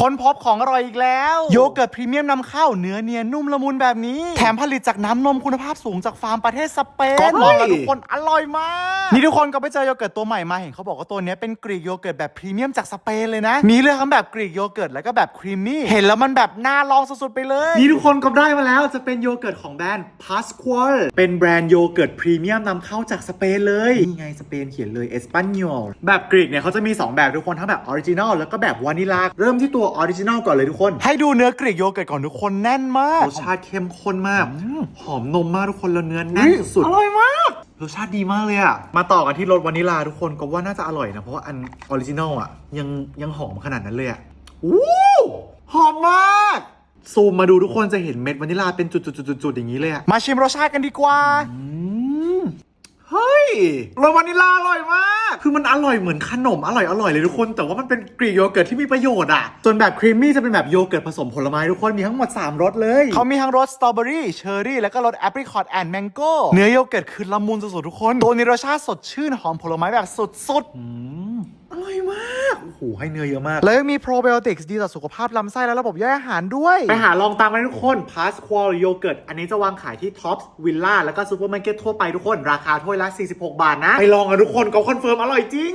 ค้นพบของอร่อยอีกแล้ว โยเกิร์ตพรีเมียมนำเข้าเนื้อเนียนนุ่มละมุนแบบนี้ แถมผลิตจากน้ำนมคุณภาพสูงจากฟาร์มประเทศสเปนก็บอกแล้วทุกคนอร่อยมาก นี่ทุกคนก็ไปเจอโยเกิร์ตตัวใหม่มาเห็นเขาบอกว่าตัวเนี้ยเป็นกรีกโยเกิร์ตแบบพรีเมียมจากสเปนเลยนะ มีเลือกทั้งแบบกรีกโยเกิร์ตแล้วก็แบบครีมมี่เห็นแล้วมันแบบน่าลองสุดๆไปเลย นี่ทุกคนก็ได้มาแล้วจะเป็นโยเกิร์ตของแบรนด์ Pascual เป็นแบรนด์โยเกิร์ตพรีเมียมนำเข้าจากสเปนเลยนี่ไงสเปนเขียนเลยเอสปันยอลแบบกรีกเนี่ยเขาจะมี 2 แบบทุกคนทั้งแบบออริจินอลแล้วก็แบบวานิลาเริ่มที่ตัวออริจินอลก่อนเลยทุกคน ให้ดูเนื้อกรีกโยเกิร์ตก่อนทุกคนแน่นมากรสชาติเข้มข้นมาก หอมนมมากทุกคนแล้วเนื้อแน่นสุดๆอร่อยมากรสชาติดีมากเลยอะมาต่อกันที่รสวานิลาทุกคนก็ว่าน่าจะอร่อยนะ เพราะว่าอันออริจินอลอะยังยังหอมขนาดนั้นเลยอะอู้หอมมากซูมมาดูทุกคนจะเห็นเม็ดวานิลาเป็นจุดๆๆๆอย่างนี้เลยอะมาชิมรสชาติกันดีกว่า เฮ้ยรสวานิลาอร่อยมาก คือมันอร่อยเหมือนขนมอร่อยอร่อยเลยทุกคน แต่ว่ามันเป็นกรีกโยเกิร์ตที่มีประโยชน์อะ ส่วนแบบครีมมี่จะเป็นแบบโยเกิร์ตผสมผลไม้ทุกคน มีทั้งหมด 3รสเลย เขามีทั้งรสสตรอเบอรี่ เชอร์รี่ แล้วก็รสแอปริคอตแอนด์แมงโก้ เนื้อโยเกิร์ตคือละมุนสุดๆทุกคน ตัวนี้รสชาติสดชื่นหอมผลไม้แบบสุดๆ โอ้โหให้เนื้อเยอะมาก แล้วยังมีโปรไบโอติกส์ดีต่อสุขภาพลำไส้และระบบย่อยอาหารด้วย ไปหาลองตามกันทุกคน p a s q u a l Yogurt อันนี้จะวางขายที่ Tops Villa แล้วก็ซูเปอร์มาร์เก็ตทั่วไปทุกคนราคาถ้วยละ 46 บาทนะ ไปลองกันทุกคนก็คอนเฟิร์มอร่อยจริง